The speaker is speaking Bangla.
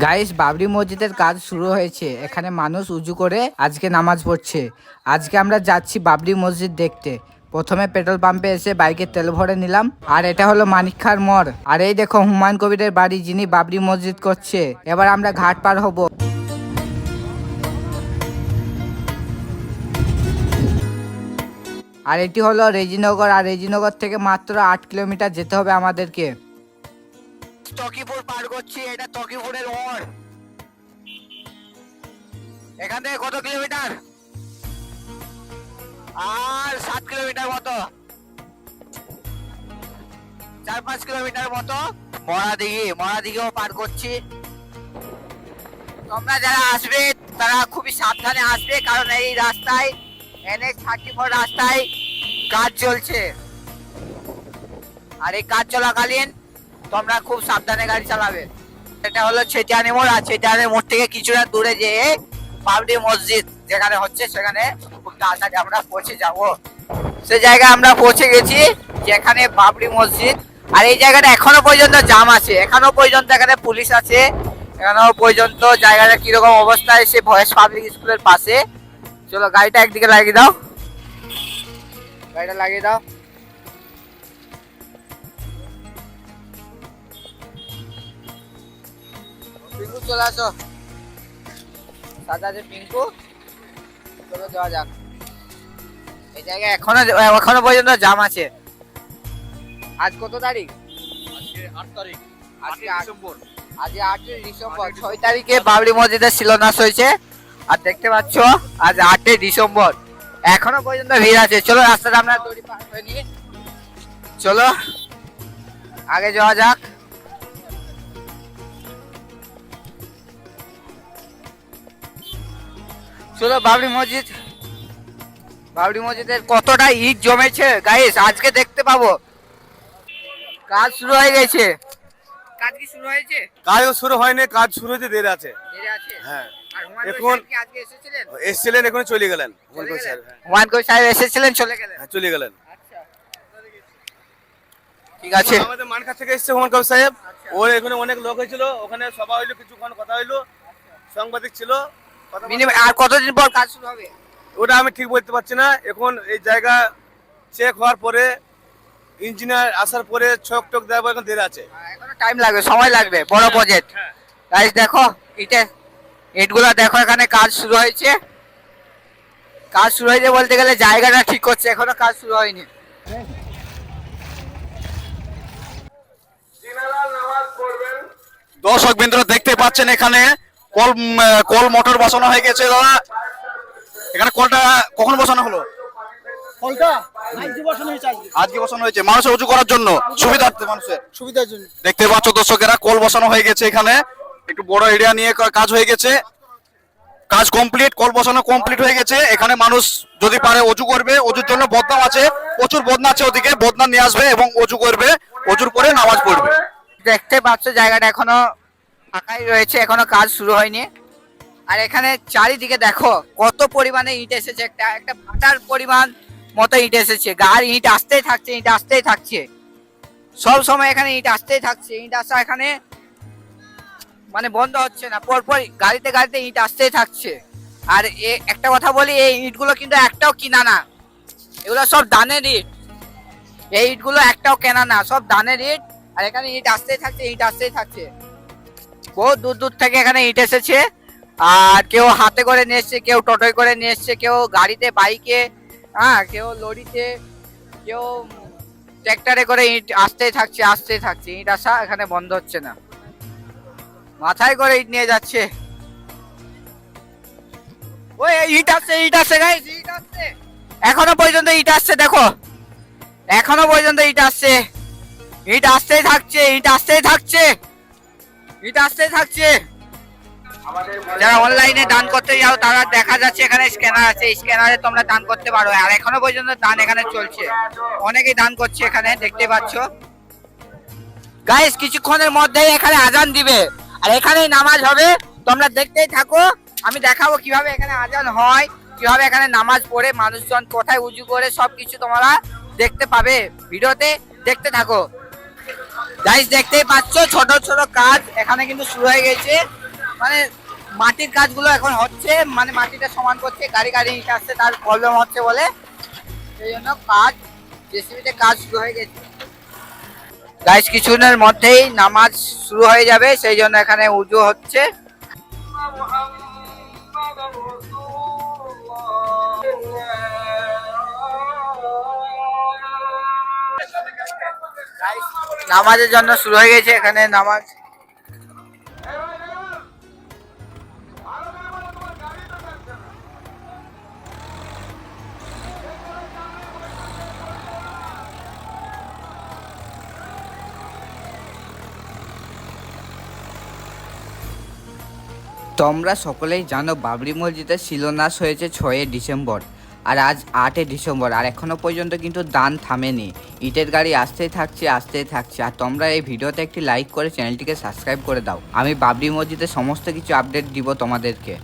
গাইস বাবরি মসজিদের কাজ শুরু হয়েছে। এখানে মানুষ উজু করে আজকে নামাজ পড়ছে। আজকে আমরা যাচ্ছি বাবরি মসজিদ দেখতে। প্রথমে পেট্রোল পাম্পে এসে বাইকে তেল ভরে নিলাম। আর এটা হলো মানিকখার মোড়। আর এই দেখো হুমায়ুন কবিরের বাড়ি, যিনি বাবরি মসজিদ করছে। এবার আমরা ঘাট পার হব। আর এটি হলো রেজিনগর। আর রেজিনগর থেকে মাত্র আট কিলোমিটার যেতে হবে আমাদেরকে। তকিপুর পার করছি, এটা তকিপুরের মোড় এখান থেকে কত কিলোমিটার? আর সাত কিলোমিটার মতো। চার পাঁচ কিলোমিটার মতো মরা দিঘি মরা দিঘিও পার করছি। তোমরা যারা আসবে, তারা খুবই সাবধানে আসবে, কারণ এই রাস্তায় এনএস থার্টি ফোর রাস্তায় কাজ চলছে। আর এই কাজ চলাকালীন তোমরা খুব সাবধানে গাড়ি চালাবে। এটা হলো ছেটিয়ানি মোড়, আর ছেটিয়ানি মোড় থেকে কিছুটা দূরে যেয়ে বাবরি মসজিদ যেখানে হচ্ছে, সেখানে খুব তাড়াতাড়ি আমরা পৌঁছে যাব। সে জায়গায় আমরা পৌঁছে গেছি, যেখানে বাবরি মসজিদ। আর এই জায়গাটা এখনও পর্যন্ত জাম আছে। এখনও পর্যন্ত এখানে পুলিশ আছে। এখনও পর্যন্ত জায়গাটা কীরকম অবস্থায় সে ভয়েস পাবলিক স্কুলের পাশে। চলো গাড়িটা একদিকে লাগিয়ে দাও। গাড়িটা লাগিয়ে দাও। পিঙ্কু চলে আসো। সাদা যে পিঙ্কু। চলো যাওয়া যাক। এই জায়গায় এখনও এখনও পর্যন্ত জাম আছে। আজ কত তারিখ? আজকে আট তারিখ। আজকে ডিসেম্বর। আজ আটই ডিসেম্বর। ছয় তারিখে বাবরি মসজিদের শিলান্যাস হয়েছে। আর দেখতে পাচ্ছ আজ আটই ডিসেম্বর। এখনও পর্যন্ত ভিড় আছে। চলো রাস্তাটা আমরা দড়ি পার করে। নিয়ে চলো আগে যাওয়া যাক। চলো বাবরি মসজিদ। বাবরি মসজিদের কতটা ইট জমেছে? গাইস আজকে দেখতে পাবো। কাজ শুরু হয়ে গেছে। কাজ কি শুরু হয়েছে? কাজ শুরু হয়নি কাজ শুরু হতে দেরি আছে। দেরি আছে? হ্যাঁ। এখন- আজকে এসেছিলেন? এসছিলেন এখন চলে গেলেন। হুমায়ুন চলে কবির সাহেব? হ্যাঁ। এসেছিলেন চলে গেলেন। হ্যাঁ চলে গেলেন। আচ্ছা। ঠিক আছে। আমাদের থেকে এসছে হুমায়ুন কবির সাহেব। ওর এখানে অনেক লোক হয়েছিল ওখানে সভা হইল কিছুক্ষণ কথা হইল। সাংবাদিক ছিল। মিনিমাম আর কতদিন পর কাজ শুরু হবে? ওটা আমি ঠিক বলতে পারছি না। এখন এই জায়গা চেক হওয়ার পরে ইঞ্জিনিয়ার আসার পরে ছক টক দেওয়ার পর এখন দেরি আছে। এখনও টাইম লাগবে সময় লাগবে বড় প্রজেক্ট হ্যাঁ। দেখো ইটে ইটগুলো দেখো এখানে কাজ শুরু হয়েছে। কাজ শুরু হয়েছে বলতে গেলে জায়গাটা ঠিক করছে এখনও কাজ শুরু হয়নি। দর্শক বিন্দুরা দেখতে পাচ্ছেন এখানে কল কল মোটর বসানো হয়ে গেছে দাদা। এখানে কলটা কখন বসানো হলো? কলটা আজকে বসানো হয়েছে আজকে। আজকে বসানো হয়েছে। মানুষের উঁচু করার জন্য সুবিধার্থে মানুষের। সুবিধার জন্য। দেখতে পাচ্ছ দর্শকেরা কল বসানো হয়ে গেছে এখানে। একটু বড় এরিয়া নিয়ে কাজ হয়ে গেছে। কাজ কমপ্লিট কল বসানো কমপ্লিট হয়ে গেছে। এখানে মানুষ যদি পারে অজু করবে। অজুর জন্য বদনাম আছে। প্রচুর বদনা আছে ওদিকে। বদনা নিয়ে আসবে এবং অজু করবে। অজুর পরে নামাজ পড়বে। দেখতে পাচ্ছ জায়গাটা এখনও ফাঁকাই রয়েছে, এখনও কাজ শুরু হয়নি। আর এখানে চারিদিকে দেখো, কত পরিমাণে ইট এসেছে। একটা একটা ভাটার পরিমাণ মতো ইট এসেছে। গাড়ি, ইট আসতেই থাকছে, ইট আসতেই থাকছে। সব সময় এখানে ইট আসতেই থাকছে। ইট আসা এখানে মানে বন্ধ হচ্ছে না। পরপর গাড়িতে গাড়িতে ইট আসতেই থাকছে। আর এ, একটা কথা বলি, এই ইটগুলো কিন্তু একটাও কিনা না। এগুলো সব দানের ইট। এই ইটগুলো একটাও কেনা না। সব দানের ইট। আর এখানে ইট আসতেই থাকছে, ইট আসতেই থাকছে। বহু দূর দূর থেকে এখানে ইট এসেছে। আর কেউ হাতে করে নিয়ে এসছে, কেউ টোটোয় করে নিয়ে এসছে, কেউ গাড়িতে, বাইকে হ্যাঁ কেউ লরিতে, কেউ ট্র্যাক্টরে করে ইট আসতেই থাকছে আসতেই থাকছে। ইট আসা এখানে বন্ধ হচ্ছে না। মাথায় করে ইট নিয়ে যাচ্ছে। ওই ইট আসছে ইট আসছে ইট আসছে। এখনও পর্যন্ত ইট আসছে, দেখো। এখনও পর্যন্ত ইট আসছে। ইট আসতেই থাকছে, ইট আসতেই থাকছে। ইট থাকছে। যারা অনলাইনে দান করতে যাও তারা দেখা যাচ্ছে এখানে স্ক্যানার আছে। স্ক্যানারে তোমরা দান করতে পারো। আর এখনও পর্যন্ত দান এখানে চলছে। অনেকেই দান করছে এখানে দেখতে পাচ্ছ। গাইস কিছুক্ষণের মধ্যেই এখানে আজান দিবে। আর এখানেই নামাজ হবে। তোমরা দেখতেই থাকো। আমি দেখাবো কীভাবে এখানে আজান হয় কীভাবে এখানে নামাজ পড়ে মানুষজন কোথায় উজু করে সবকিছু তোমরা দেখতে পাবে। ভিডিওতে দেখতে থাকো। গাইস দেখতেই পাচ্ছ, ছোট ছোট কাজ এখানে কিন্তু শুরু হয়ে গেছে। মানে মাটির কাজগুলো এখন হচ্ছে মানে মাটিটা সমান করছে, গাড়ি গাড়ি আসছে, তার প্রবলেম হচ্ছে বলে। সেই জন্য কাজ জেসিবিতে কাজ শুরু হয়ে গেছে। গাইস কিছুদিনের মধ্যেই নামাজ শুরু হয়ে যাবে, সেই জন্য এখানে উজু হচ্ছে। নামাজের জন্য শুরু হয়ে গেছে, এখানে নামাজ। তোমরা সকলেই জানো বাবরি মসজিদের শিলান্যাস হয়েছে ছয়ই ডিসেম্বর। আর আজ আটই ডিসেম্বর, আর এখনও পর্যন্ত কিন্তু দান থামেনি। ইটের গাড়ি আসতেই থাকছে আসতেই থাকছে। আর তোমরা এই ভিডিওতে একটি লাইক করে চ্যানেলটিকে সাবস্ক্রাইব করে দাও। আমি বাবরি মসজিদে সমস্ত কিছু আপডেট দিব তোমাদেরকে।